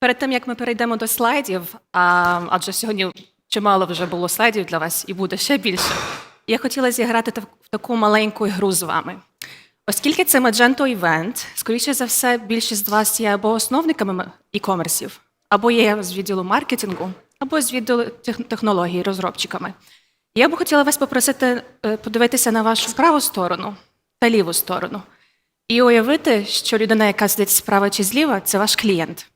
Перед тим як ми перейдемо до слайдів, а, адже сьогодні чимало вже було слайдів для вас і буде ще більше. Я хотіла зіграти в таку маленьку гру з вами. Оскільки це Magento івент, скоріше за все, більшість з вас є або основниками e-комерсів, або є з відділу маркетингу, або з відділу тех- технологій, розробчиками. Я б хотіла вас попросити е, подивитися на вашу праву сторону та ліву сторону і уявити, що людина, яка сидить справа чи зліва, це ваш клієнт.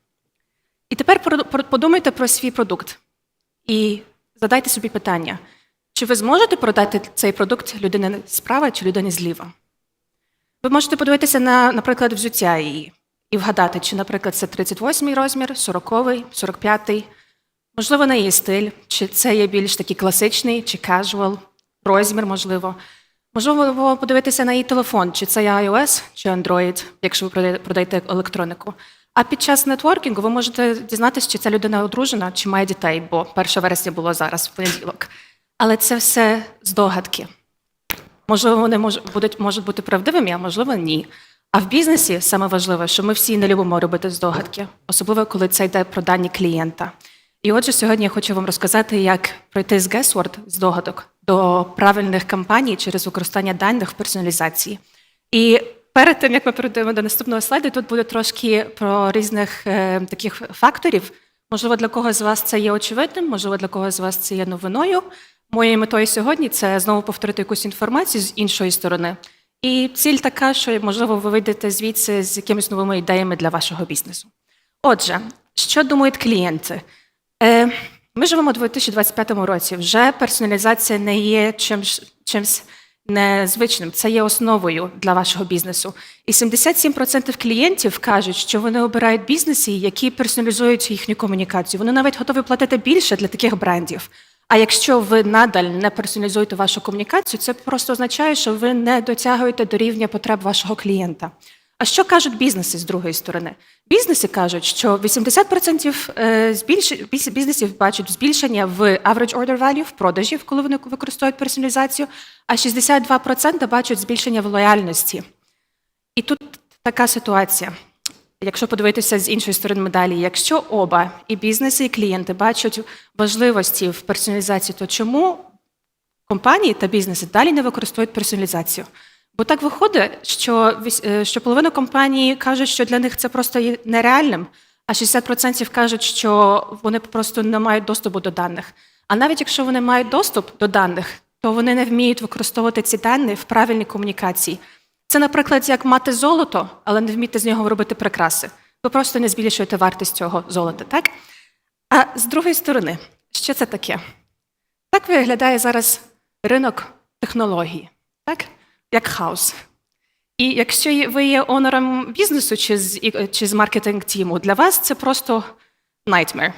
І тепер подумайте про свій продукт і задайте собі питання: чи ви зможете продати цей продукт людині справа чи людині зліва? Ви можете подивитися на, наприклад, взуття її і вгадати, чи, наприклад, це 38-й розмір, 40-й, 45-й, можливо, на її стиль, чи це є більш такий класичний, чи casual, розмір, можливо. Можливо, подивитися на її телефон, чи це iOS, чи Android, якщо ви продаєте електронику. А під час нетворкінгу ви можете дізнатися, чи ця людина одружена, чи має дітей, бо 1 вересня було зараз, в понеділок. Але це все здогадки. Можливо, вони будуть, можуть бути правдивими, а можливо, ні. А в бізнесі саме важливе, що ми всі не любимо робити здогадки, особливо коли це йде про дані клієнта. І отже, сьогодні я хочу вам розказати, як пройти з guesswork, з догадок, до правильних кампаній через використання даних в персоналізації. І перед тим, як ми перейдемо до наступного слайду, тут буде трошки про різних е, таких факторів. Можливо, для когось з вас це є очевидним, можливо, для когось з вас це є новиною. Моєю метою сьогодні це знову повторити якусь інформацію з іншої сторони. І ціль така, що можливо ви вийдете звідси з якимись новими ідеями для вашого бізнесу. Отже, що думають клієнти? Е, ми живемо у 2025 році. Вже персоналізація не є чимсь, чимсь незвичним, це є основою для вашого бізнесу. І 77% клієнтів кажуть, що вони обирають бізнеси, які персоналізують їхню комунікацію. Вони навіть готові платити більше для таких брендів. А якщо ви надаль не персоналізуєте вашу комунікацію, це просто означає, що ви не дотягуєте до рівня потреб вашого клієнта. А що кажуть бізнеси з другої сторони? Бізнеси кажуть, що 80% е, бізнесів бачать збільшення в average order value, в продажів, коли вони використовують персоналізацію, а 62% бачать збільшення в лояльності. І тут така ситуація. Якщо подивитися з іншої сторони медалі, якщо оба і бізнеси, і клієнти бачать важливості в персоналізації, то чому компанії та бізнеси далі не використовують персоналізацію? Бо так виходить, що, е, що половина компаній кажуть, що для них це просто є нереальним, а 60% кажуть, що вони просто не мають доступу до даних. А навіть якщо вони мають доступ до даних, то вони не вміють використовувати ці дані в правильній комунікації. Це, наприклад, як мати золото, але не вміти з нього робити прикраси. Ви просто не збільшуєте вартість цього золота, так? А з другої сторони, що це таке? Так виглядає зараз ринок технологій, так? Як хаос. І якщо ви є онором бізнесу чи з, чи з маркетинг-тіму, для вас це просто nightmare.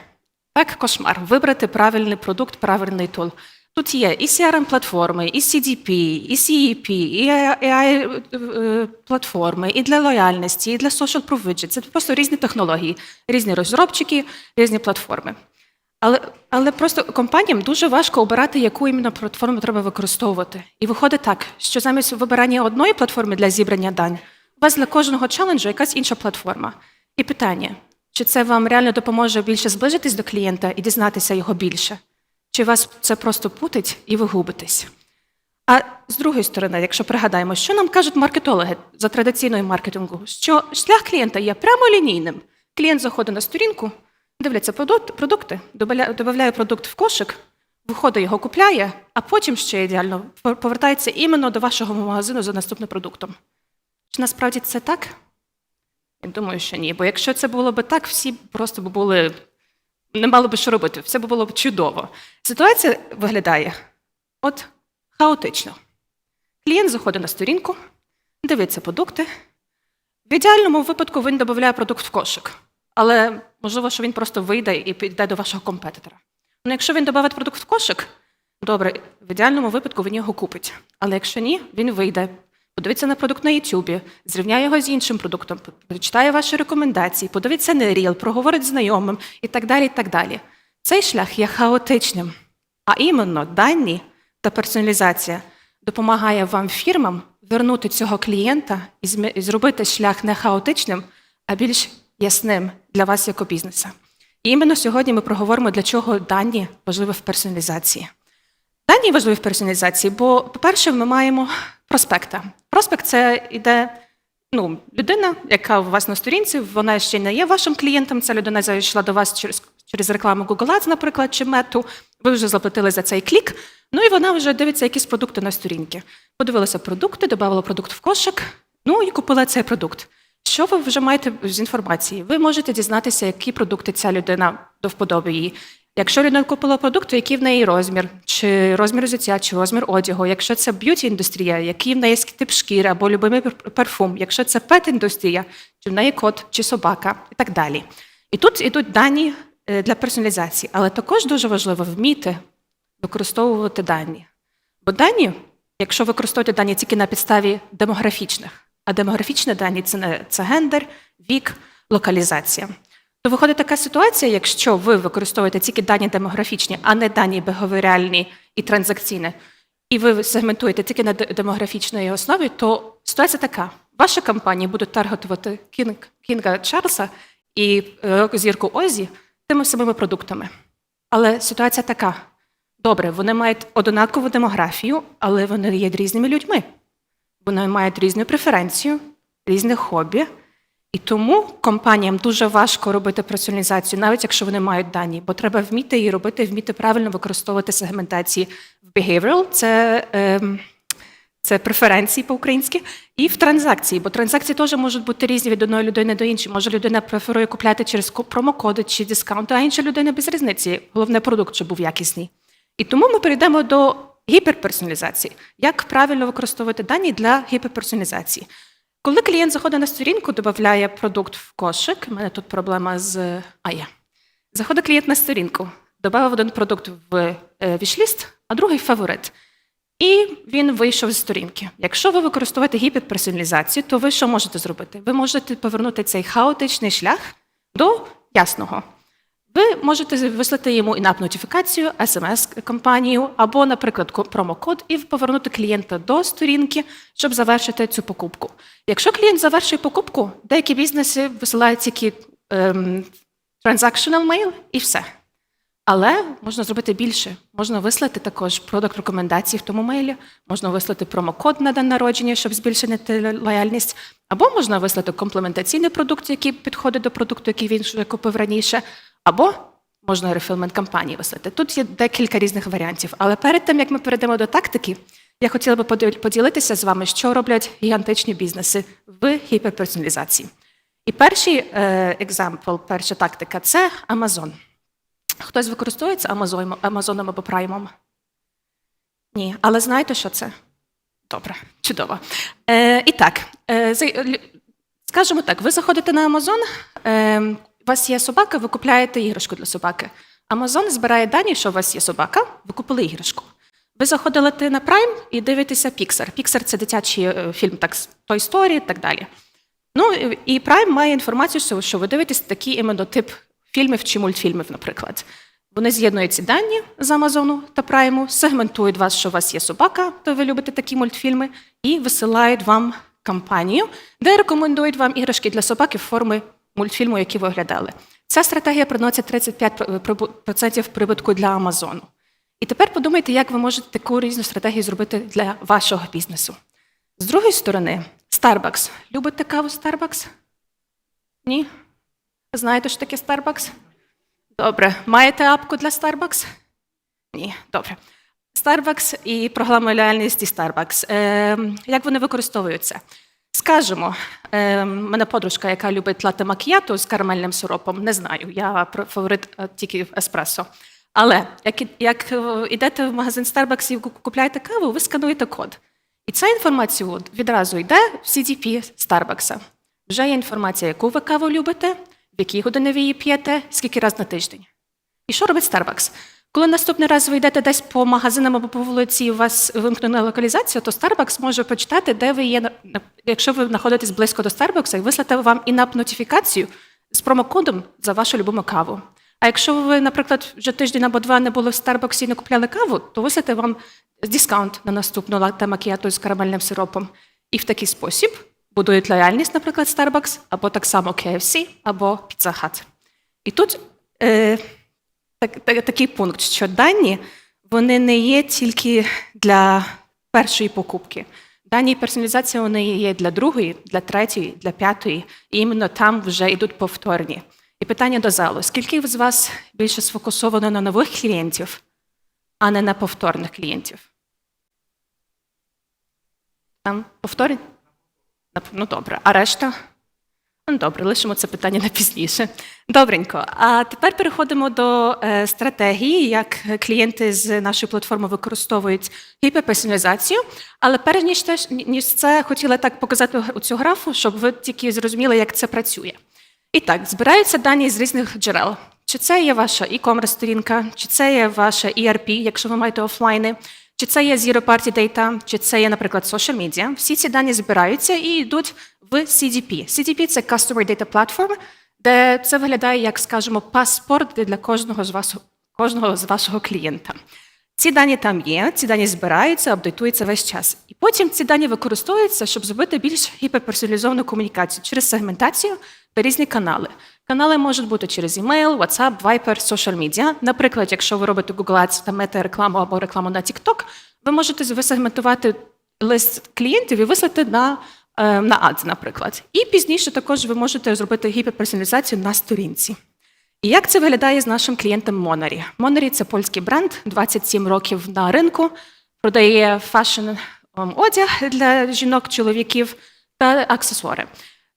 Так, кошмар. Вибрати правильний продукт, правильний тул. Тут є і CRM-платформи, і CDP, і CEP, і AI-платформи, і для лояльності, і для social widget. Це просто різні технології, різні розробчики, різні платформи. Але, але просто компаніям дуже важко обирати, яку іменно платформу треба використовувати. І виходить так, що замість вибирання одної платформи для зібрання дань, у вас для кожного челенджу якась інша платформа. І питання: чи це вам реально допоможе більше зближитись до клієнта і дізнатися його більше? Чи вас це просто путить і ви губитесь? А з другої сторони, якщо пригадаємо, що нам кажуть маркетологи за традиційною маркетингу, що шлях клієнта є прямолінійним. Клієнт заходить на сторінку, дивляться продукти, додає продукт в кошик, виходить, його купляє, а потім ще ідеально повертається іменно до вашого магазину за наступним продуктом. Чи насправді це так? Я думаю, що ні. Бо якщо це було б так, всі просто б були не мали би що робити, все було б чудово. Ситуація виглядає от хаотично. Клієнт заходить на сторінку, дивиться продукти. В ідеальному випадку він додає продукт в кошик, але можливо, що він просто вийде і піде до вашого компетитора. Ну, якщо він додавить продукт в кошик, добре, в ідеальному випадку він його купить. Але якщо ні, він вийде, подивиться на продукт на YouTube, зрівняє його з іншим продуктом, прочитає ваші рекомендації, подивиться на Reel, проговорить з знайомим і так далі. і так далі. Цей шлях є хаотичним. А іменно дані та персоналізація допомагає вам фірмам вернути цього клієнта і зробити шлях не хаотичним, а більш ясним для вас як бізнеса. І іменно сьогодні ми проговоримо, для чого дані важливі в персоналізації. Дані важливі в персоналізації, бо, по-перше, ми маємо проспекта. Проспект це іде ну, людина, яка у вас на сторінці, вона ще не є вашим клієнтом. Ця людина зайшла до вас через, через рекламу Google Ads, наприклад, чи мету. Ви вже заплатили за цей клік. Ну і вона вже дивиться якісь продукти на сторінці. Подивилася продукти, додавала продукт в кошик, ну і купила цей продукт. Що ви вже маєте з інформації? Ви можете дізнатися, які продукти ця людина до вподоби її. Якщо людина купила продукт, то який в неї розмір, чи розмір взуття, чи розмір одягу. Якщо це б'юті індустрія, який в неї тип шкіри або любимий парфум. Якщо це пет індустрія, чи в неї кот, чи собака, і так далі. І тут ідуть дані е, для персоналізації, але також дуже важливо вміти використовувати дані. Бо дані, якщо використовувати дані тільки на підставі демографічних, а демографічні дані це, не- це гендер, вік, локалізація. То виходить така ситуація, якщо ви використовуєте тільки дані демографічні, а не дані беговіріальні і транзакційні, і ви сегментуєте тільки на де- демографічній основі, то ситуація така: ваші компанії будуть таргетувати Кінг, Кінга Чарльза і е, зірку Озі тими самими продуктами. Але ситуація така: добре, вони мають однакову демографію, але вони є різними людьми. Вони мають різну преференцію, різне хобі. І тому компаніям дуже важко робити персоналізацію, навіть якщо вони мають дані, бо треба вміти її робити, вміти правильно використовувати сегментації в behavioral, це, ем, це преференції по-українськи, і в транзакції, бо транзакції теж можуть бути різні від одної людини до іншої. Може, людина преферує купляти через промокоди чи дискаунти, а інша людина без різниці. Головне продукт, щоб був якісний. І тому ми перейдемо до гіперперсоналізації. Як правильно використовувати дані для гіперперсоналізації? Коли клієнт заходить на сторінку, додає продукт в кошик. У мене тут проблема з а є. Заходить клієнт на сторінку, додав один продукт в е, вішліст, а другий фаворит. І він вийшов з сторінки. Якщо ви використовуєте гіперперсоналізацію, то ви що можете зробити? Ви можете повернути цей хаотичний шлях до ясного. Ви можете вислати йому інап нотифікацію, смс-компанію або, наприклад, промокод і повернути клієнта до сторінки, щоб завершити цю покупку. Якщо клієнт завершує покупку, деякі бізнеси висилають тільки ем, transactional mail і все. Але можна зробити більше. Можна вислати також продакт рекомендації в тому мейлі, можна вислати промокод на день народження, щоб збільшити лояльність, або можна вислати комплементаційний продукт, який підходить до продукту, який він вже купив раніше, або можна рефілмент кампанії вислати. Тут є декілька різних варіантів. Але перед тим, як ми перейдемо до тактики, я хотіла би поділитися з вами, що роблять гігантичні бізнеси в гіперперсоналізації. І перший е, екзампл, перша тактика це Amazon. Хтось використовується Амазоном, або Праймом? Ні. Але знаєте, що це? Добре, чудово. Е, і так, е, скажімо так, ви заходите на Амазон, е, у вас є собака, ви купляєте іграшку для собаки. Амазон збирає дані, що у вас є собака, ви купили іграшку. Ви заходили на Prime і дивитеся Pixar. Pixar – це дитячий е, фільм, так, Toy Story і так далі. Ну і- Prime має інформацію, що- ви дивитесь такий іменно тип фільмів чи мультфільмів, наприклад. Вони з'єднують ці дані з Амазону та Прайму, сегментують вас, що у вас є собака, то ви любите такі мультфільми, і висилають вам кампанію, де рекомендують вам іграшки для собаки в формі мультфільму, який ви оглядали. Ця стратегія приносить 35% прибутку для Амазону. І тепер подумайте, як ви можете таку різну стратегію зробити для вашого бізнесу. З другої сторони, Starbucks. Любите каву Starbucks? Ні? Знаєте, що таке Starbucks? Добре. Маєте апку для Starbucks? Ні, добре. Starbucks і програма лояльності Starbucks. Е, як вони використовуються? Скажемо, е, мене подружка, яка любить латте макіято з карамельним сиропом, не знаю, я фаворит е, тільки еспресо. Але як, як йдете в магазин Starbucks і купляєте каву, ви скануєте код. І ця інформація відразу йде в CDP Starbucks. Вже є інформація, яку ви каву любите, в які години ви її п'єте, скільки разів на тиждень. І що робить Starbucks? Коли наступний раз ви йдете десь по магазинам або по вулиці, і у вас вимкнена локалізація, то Starbucks може почитати, де ви є. Якщо ви знаходитесь близько до Starbucks, і вислати вам інап нотифікацію з промокодом за вашу любиму каву. А якщо ви, наприклад, вже тиждень або два не були в Starbucks і не купляли каву, то вислати вам дискаунт на наступну латте макіато з карамельним сиропом. І в такий спосіб будують лояльність, наприклад, Starbucks, або так само KFC, або Pizza Hut. І тут е, так, так, такий пункт, що дані вони не є тільки для першої покупки. Дані і персоналізація вони є для другої, для третьої, для п'ятої, і іменно там вже йдуть повторні. І питання до залу: скільки з вас більше сфокусовано на нових клієнтів, а не на повторних клієнтів? Там повторень? Ну добре, а решта? Ну, добре, лишимо це питання на пізніше. Добренько. А тепер переходимо до е, стратегії, як клієнти з нашої платформи використовують гіперперсоналізацію. Але перш ніж те, ніж це хотіла так показати цю графу, щоб ви тільки зрозуміли, як це працює. І так, збираються дані з різних джерел. Чи це є ваша e-commerce сторінка, чи це є ваша ERP, якщо ви маєте офлайни, чи це є Zero Party Data, чи це є, наприклад, social media. Всі ці дані збираються і йдуть в CDP. CDP – це Customer Data Platform, де це виглядає як, скажімо, паспорт для кожного з вас, кожного з вашого клієнта. Ці дані там є, ці дані збираються, апдейтуються весь час. І потім ці дані використовуються, щоб зробити більш гіперперсоналізовану комунікацію через сегментацію та різні канали. Канали можуть бути через email, WhatsApp, Viber, social media. Наприклад, якщо ви робите Google Ads та мета-рекламу або рекламу на TikTok, ви можете висегментувати лист клієнтів і вислати на, на Ads, наприклад. І пізніше також ви можете зробити гіперперсоналізацію на сторінці. І як це виглядає з нашим клієнтом Monary? Monary – це польський бренд, 27 років на ринку, продає фашн ем, одяг для жінок, чоловіків та аксесуари.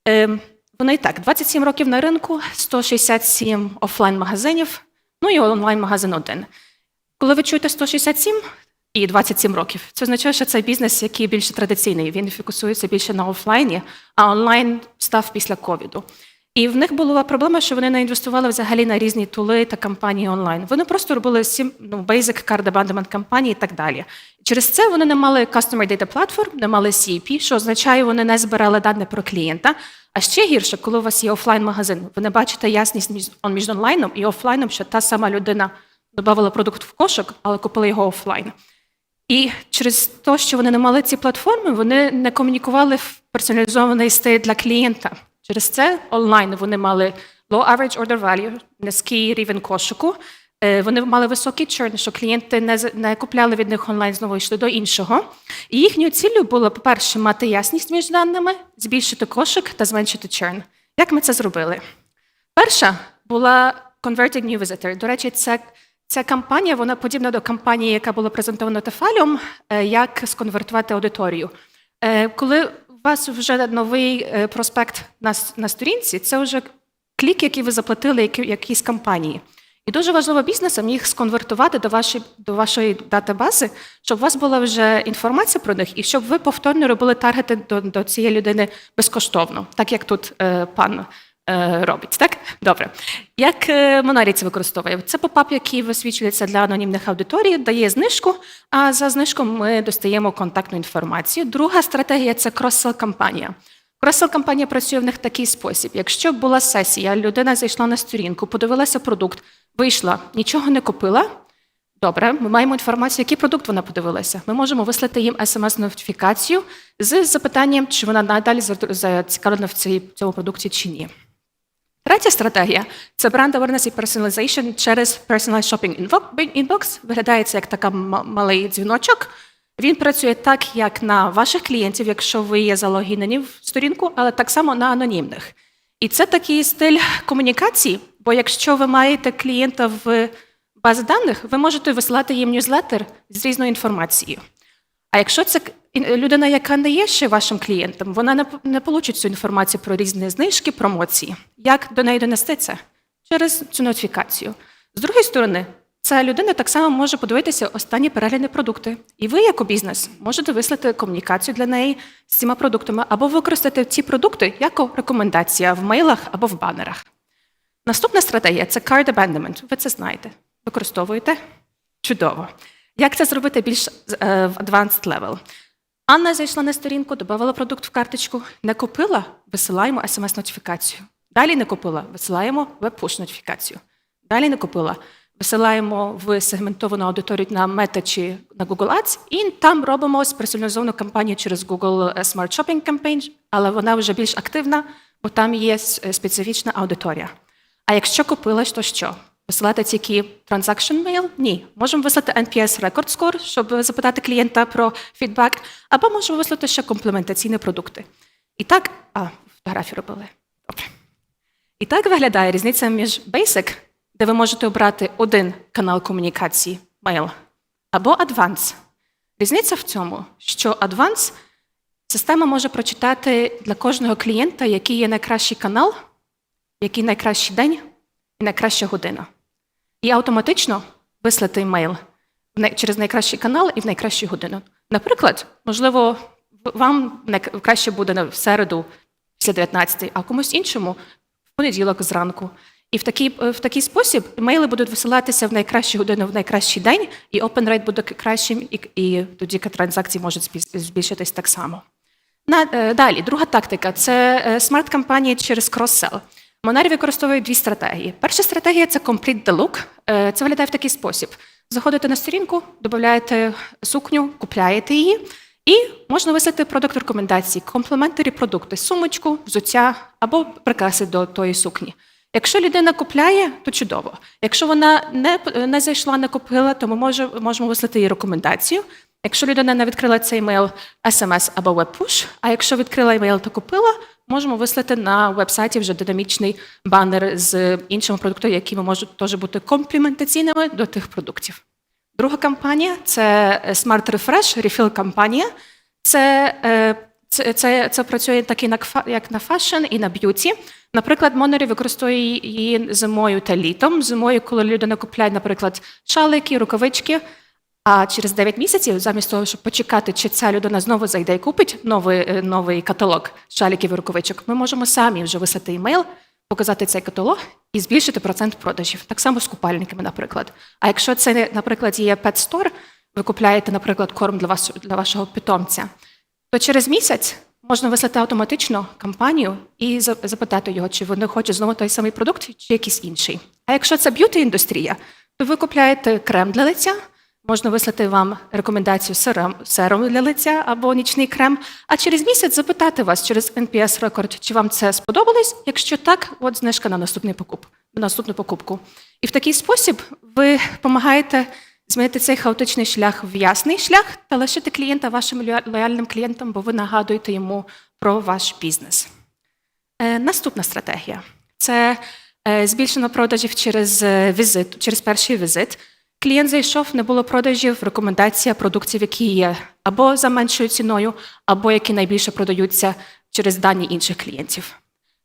Ем, Вони і так, 27 років на ринку, 167 офлайн-магазинів, ну і онлайн-магазин один. Коли ви чуєте 167 і 27 років, це означає, що це бізнес, який більше традиційний. Він фокусується більше на офлайні, а онлайн став після ковіду. І в них була проблема, що вони не інвестували взагалі на різні тули та кампанії онлайн. Вони просто робили сім, ну, basic card abandonment кампанії і так далі. Через це вони не мали Customer Data Platform, не мали CEP, що означає, вони не збирали дані про клієнта. А ще гірше, коли у вас є офлайн-магазин, ви не бачите ясність між онлайном і офлайном, що та сама людина додавала продукт в кошик, але купила його офлайн. І через те, що вони не мали ці платформи, вони не комунікували в персоналізований стиль для клієнта. Через це онлайн вони мали low average order value, низький рівень кошику. Е, Вони мали високий чорн, що клієнти не, не купляли від них онлайн, знову йшли до іншого. І їхньою ціллю було, по-перше, мати ясність між даними, збільшити кошик та зменшити чорн. Як ми це зробили? Перша була Converting New Visitor. До речі, це, ця кампанія вона подібна до кампанії, яка була презентована Тефаліум, е, як сконвертувати аудиторію. Е, Коли у вас вже новий е, проспект на, на сторінці, це вже клік, який ви заплатили які- якійсь компанії. І дуже важливо бізнесам їх сконвертувати до вашої, до вашої датабази, щоб у вас була вже інформація про них, і щоб ви повторно робили таргети до, до цієї людини безкоштовно, так як тут е, пан робить. Так? Добре. Як е, Монарій це використовує? Це попап, який висвічується для анонімних аудиторій, дає знижку, а за знижку ми достаємо контактну інформацію. Друга стратегія це кросел кампанія Кросел кампанія працює в них в такий спосіб. Якщо була сесія, людина зайшла на сторінку, подивилася продукт, вийшла, нічого не купила. Добре, ми маємо інформацію, який продукт вона подивилася. Ми можемо вислати їм смс-нотифікацію з запитанням, чи вона надалі зацікавлена в цьому продукті чи ні. Третя стратегія це бренд awareness і personalization через Personalized Shopping Inbox. Виглядає це як така малий дзвіночок. Він працює так, як на ваших клієнтів, якщо ви є залогінені в сторінку, але так само на анонімних. І це такий стиль комунікації, бо якщо ви маєте клієнта в базі даних, ви можете висилати їм ньюзлетер з різною інформацією. А якщо це людина, яка не є ще вашим клієнтом, вона не, не получить цю інформацію про різні знижки, промоції. Як до неї донести це? Через цю нотифікацію. З другої сторони, ця людина так само може подивитися останні перегляди продукти. І ви, як бізнес, можете вислати комунікацію для неї з цими продуктами або використати ці продукти як рекомендація в мейлах або в банерах. Наступна стратегія це card abandonment. Ви це знаєте. Використовуєте? Чудово. Як це зробити більш е, advanced level? Анна зайшла на сторінку, додавала продукт в карточку, не купила, висилаємо смс-нотифікацію. Далі не купила, висилаємо веб-пуш нотифікацію. Далі не купила, висилаємо в сегментовану аудиторію на Meta чи на Google Ads, і там робимо персоналізовану кампанію через Google Smart Shopping Campaign, але вона вже більш активна, бо там є специфічна аудиторія. А якщо купилась, то що? Висилати тільки transaction mail? Ні. Можемо вислати NPS Record Score, щоб запитати клієнта про фідбек, або можемо вислати ще комплементаційні продукти. І так, а, фотографію робили. Добре. І так виглядає різниця між Basic, де ви можете обрати один канал комунікації mail, або Advanced. Різниця в цьому, що Advanced система може прочитати для кожного клієнта, який є найкращий канал, який найкращий день і найкраща година. І автоматично вислати емейл через найкращий канал і в найкращу годину. Наприклад, можливо, вам краще буде в середу після 19, а комусь іншому в понеділок зранку. І в такий, в такий спосіб емейли будуть висилатися в найкращу годину, в найкращий день, і open rate буде кращим, і, і тоді транзакції можуть збільшитись так само. На, е, далі, друга тактика це е, смарт-кампанії через крос-сел. Монарі використовують дві стратегії. Перша стратегія це Complete the Look. Е, Це виглядає в такий спосіб: заходите на сторінку, додаєте сукню, купляєте її, і можна вислати продукт рекомендації, комплементарі продукти, сумочку, взуття або прикраси до тої сукні. Якщо людина купляє, то чудово. Якщо вона не, не зайшла, не купила, то ми може, можемо вислати їй рекомендацію. Якщо людина не відкрила цей емейл SMS або WebPush, а якщо відкрила емейл та купила, можемо вислати на веб-сайті вже динамічний банер з іншими продуктами, які можуть теж бути комплементаційними до тих продуктів. Друга кампанія це Smart Refresh, Refill кампанія. Це, е, це, це, це працює так і на, як на фашн і на б'юті. Наприклад, Монері використовує її зимою та літом. Зимою, коли людина купляє, наприклад, шалики, рукавички, а через 9 місяців, замість того, щоб почекати, чи ця людина знову зайде і купить новий, е, новий каталог шаліків і рукавичок, ми можемо самі вже вислати емейл, показати цей каталог і збільшити процент продажів. Так само з купальниками, наприклад. А якщо це, наприклад, є Store, ви купляєте, наприклад, корм для, вас, для вашого питомця, то через місяць можна вислати автоматично кампанію і запитати його, чи вони хочуть знову той самий продукт, чи якийсь інший. А якщо це б'юті-індустрія, то ви купляєте крем для лиця, можна вислати вам рекомендацію серум для лиця або нічний крем, а через місяць запитати вас через NPS Record, чи вам це сподобалось. Якщо так, от знижка на наступний покуп, на наступну покупку. І в такий спосіб ви допомагаєте змінити цей хаотичний шлях в ясний шлях та лишити клієнта вашим лояльним клієнтом, бо ви нагадуєте йому про ваш бізнес. Е, Наступна стратегія це е, збільшено продажів через е, візит, через перший візит. Клієнт зайшов, не було продажів, рекомендація продуктів, які є або за меншою ціною, або які найбільше продаються через дані інших клієнтів.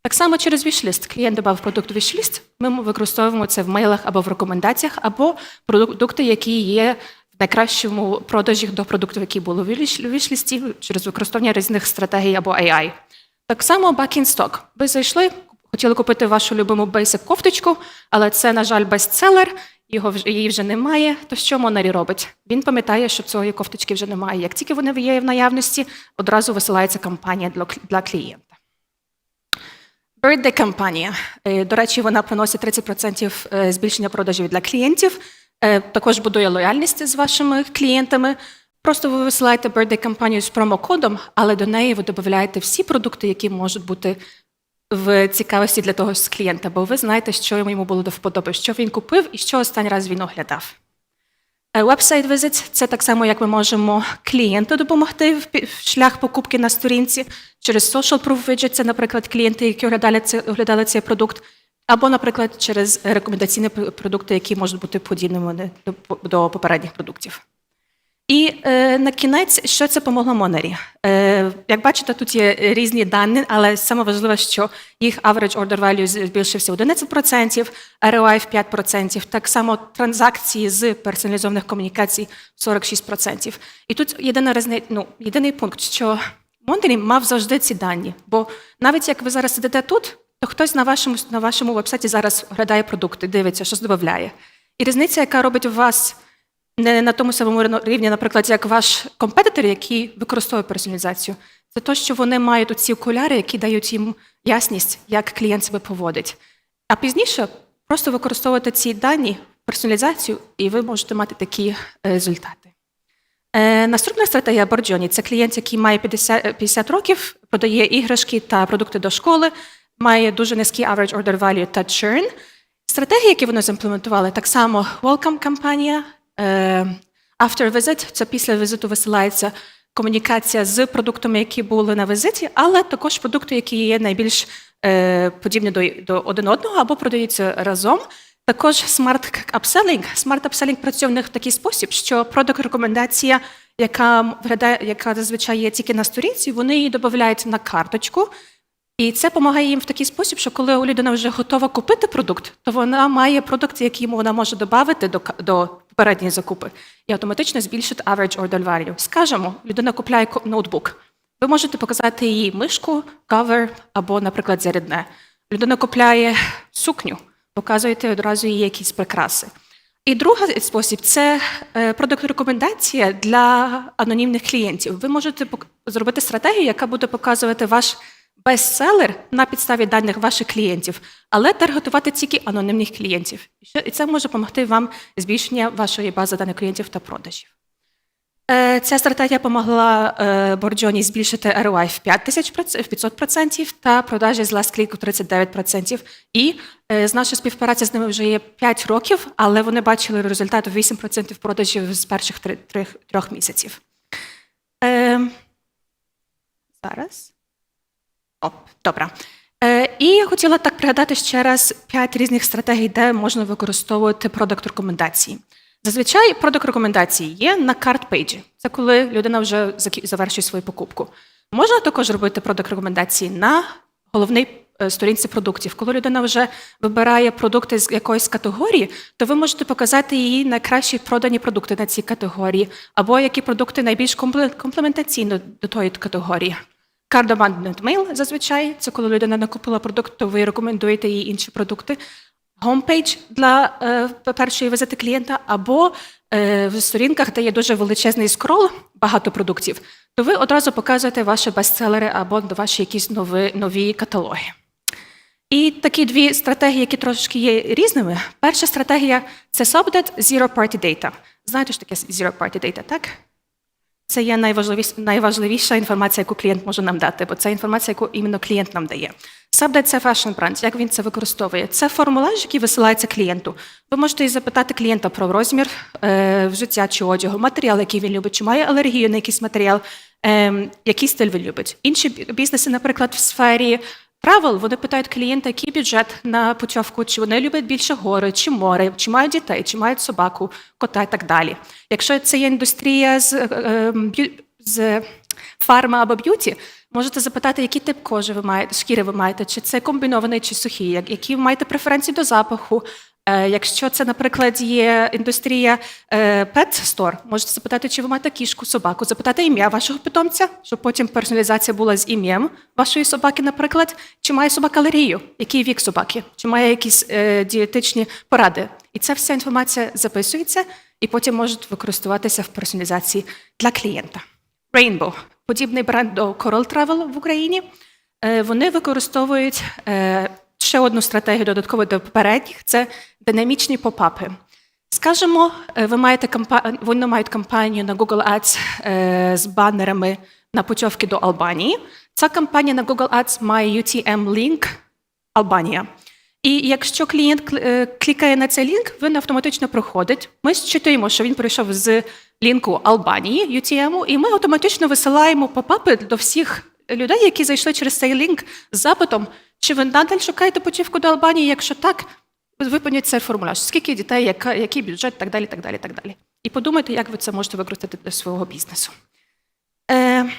Так само через вішліст. Клієнт додав продукт у вішліст, ми використовуємо це в мейлах або в рекомендаціях, або продукти, які є в найкращому продажі до продуктів, які були в вішлісті, через використання різних стратегій або AI. Так само back in stock. Ви зайшли, хотіли купити вашу любиму basic кофточку, але це, на жаль, бестселер, його вже- її вже немає. То що Монарі робить? Він пам'ятає, що цієї кофточки вже немає. Як тільки вони є в наявності, одразу висилається кампанія для, для клієнта. Birthday кампанія. Е, До речі, вона приносить 30% е, збільшення продажів для клієнтів. Е, Також будує лояльність з вашими клієнтами. Просто ви висилаєте birthday кампанію з промокодом, але до неї ви додаєте всі продукти, які можуть бути в цікавості для того ж клієнта, бо ви знаєте, що йому було до вподоби, що він купив і що останній раз він оглядав. Е, Website visit – це так само, як ми можемо клієнту допомогти в шлях покупки на сторінці. Через social proof widget – це, наприклад, клієнти, які оглядали, це, оглядали цей продукт, або, наприклад, через рекомендаційні продукти, які можуть бути подібними до, до попередніх продуктів. І е, на кінець, що це помогло Монері? Е, як бачите, тут є різні дані, але саме важливе, що їх average order value збільшився 11%, ROI в 5%, так само транзакції з персоналізованих комунікацій 46%. І тут єдина різни- ну, єдиний пункт, що Монері мав завжди ці дані, бо навіть як ви зараз сидите тут, то хтось на вашому, на вашому вебсайті зараз оглядає продукти, дивиться, щось додає. І різниця, яка робить у вас не на тому самому рівні, наприклад, як ваш компетитор, який використовує персоналізацію, це те, що вони мають ці окуляри, які дають їм ясність, як клієнт себе поводить. А пізніше просто використовувати ці дані персоналізацію, і ви можете мати такі е, результати. Е, Наступна стратегія Борджоні це клієнт, який має 50, е, 50 років, продає іграшки та продукти до школи, має дуже низький average order value та churn. Стратегії, які вони зімплементували, так само welcome кампанія, е, after visit, це після візиту висилається комунікація з продуктами, які були на візиті, але також продукти, які є найбільш е, подібні до, до один одного або продаються разом. Також смарт апселінг. Смарт апселінг працює в них в такий спосіб, що продукт рекомендація, яка виглядає, яка зазвичай є тільки на сторінці, вони її додають на карточку. І це допомагає їм в такий спосіб, що коли людина вже готова купити продукт, то вона має продукт, який вона може додати до, до попередньої закупи, і автоматично збільшити average order value. Скажемо, людина купляє ноутбук. Ви можете показати їй мишку, кавер або, наприклад, зарядне. Людина купляє сукню, показуєте одразу їй якісь прикраси. І другий спосіб це е, продукт-рекомендація для анонімних клієнтів. Ви можете зробити стратегію, яка буде показувати ваш бестселер на підставі даних ваших клієнтів, але таргетувати тільки анонімних клієнтів. І це може допомогти вам збільшення вашої бази даних клієнтів та продажів. Е, Ця стратегія допомогла е, Борджоні збільшити ROI в 5 тисяч 500% та продажі з Last Click у 39%. І е, з нашої співпраці з ними вже є 5 років, але вони бачили результат у 8% продажів з перших трьох, місяців. Е, зараз. Оп, добре. Е, і я хотіла так пригадати ще раз п'ять різних стратегій, де можна використовувати продакт рекомендації. Зазвичай продакт рекомендації є на карт-пейджі. Це коли людина вже завершує свою покупку. Можна також робити продакт рекомендації на головній е, сторінці продуктів. Коли людина вже вибирає продукти з якоїсь категорії, то ви можете показати їй найкращі продані продукти на цій категорії, або які продукти найбільш компле- комплементаційно до тої категорії. Card-abandoned mail зазвичай це коли людина накупила продукт, то ви рекомендуєте їй інші продукти. Homepage для е, першої візити клієнта, або е, в сторінках, де є дуже величезний скрол, багато продуктів, то ви одразу показуєте ваші бестселери або ваші якісь нові, нові каталоги. І такі дві стратегії, які трошки є різними. Перша стратегія це SubDet Zero Party Data. Знаєте, що таке Zero Party Data, так? Це є найважливіша, інформація, яку клієнт може нам дати, бо це інформація, яку іменно клієнт нам дає. Subdet – це фешн бренд. Як він це використовує? Це формуляр, який висилається клієнту. Ви можете і запитати клієнта про розмір е, взуття чи одягу, матеріал, який він любить, чи має алергію на якийсь матеріал, е, який стиль він любить. Інші бізнеси, наприклад, в сфері Travel, вони питають клієнта, який бюджет на путівку, чи вони люблять більше гори, чи море, чи мають дітей, чи мають собаку, кота і так далі. Якщо це є індустрія з, е, е, з фарма або б'юті, можете запитати, який тип кожи ви маєте, шкіри ви маєте, чи це комбінований, чи як- які ви маєте преференції до запаху. Е, Якщо це, наприклад, є індустрія е, pet store, можете запитати, чи ви маєте кішку, собаку, запитати ім'я вашого питомця, щоб потім персоналізація була з ім'ям вашої собаки, наприклад, чи має собака алергію, який вік собаки, чи має якісь е, дієтичні поради. І ця вся інформація записується і потім може використовуватися в персоналізації для клієнта. Rainbow – подібний бренд до Coral Travel в Україні. Вони використовують ще одну стратегію додатково до попередніх це динамічні попапи. Скажемо, е, ви маєте кампа... вони мають кампанію на Google Ads е, з банерами на путівки до Албанії. Ця кампанія на Google Ads має UTM-лінк Албанія. І якщо клієнт кл- е, клікає на цей лінк, він автоматично проходить. Ми считуємо, що він прийшов з лінку Албанії, UTM, і ми автоматично висилаємо попапи до всіх людей, які зайшли через цей лінк з запитом, чи ви надалі шукаєте путівку до Албанії? Якщо так, виповніть цей формуляр. Скільки дітей, яка, який бюджет, так далі, так далі, так далі. І подумайте, як ви це можете використати для свого бізнесу. Е,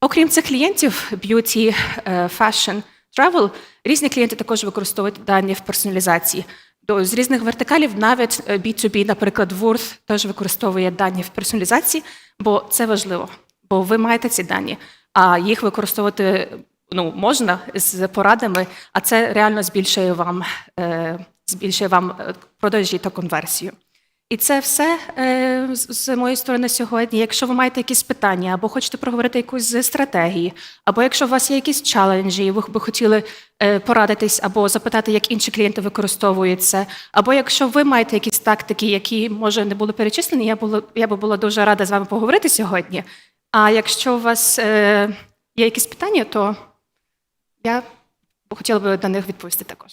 окрім цих клієнтів, beauty, е, fashion, travel, різні клієнти також використовують дані в персоналізації. До, з різних вертикалів навіть е, B2B, наприклад, Worth теж використовує дані в персоналізації, бо це важливо, бо ви маєте ці дані, а їх використовувати ну, можна з порадами, а це реально збільшує вам, е, збільшує вам е, продажі та конверсію. І це все е, з, моєї сторони сьогодні. Якщо ви маєте якісь питання, або хочете проговорити якусь з стратегії, або якщо у вас є якісь челенджі, і ви би хотіли порадитись або запитати, як інші клієнти використовують це, або якщо ви маєте якісь тактики, які може не були перечислені, я було я би була дуже рада з вами поговорити сьогодні. А якщо у вас є якісь питання, то я хотіла би на них відповісти також.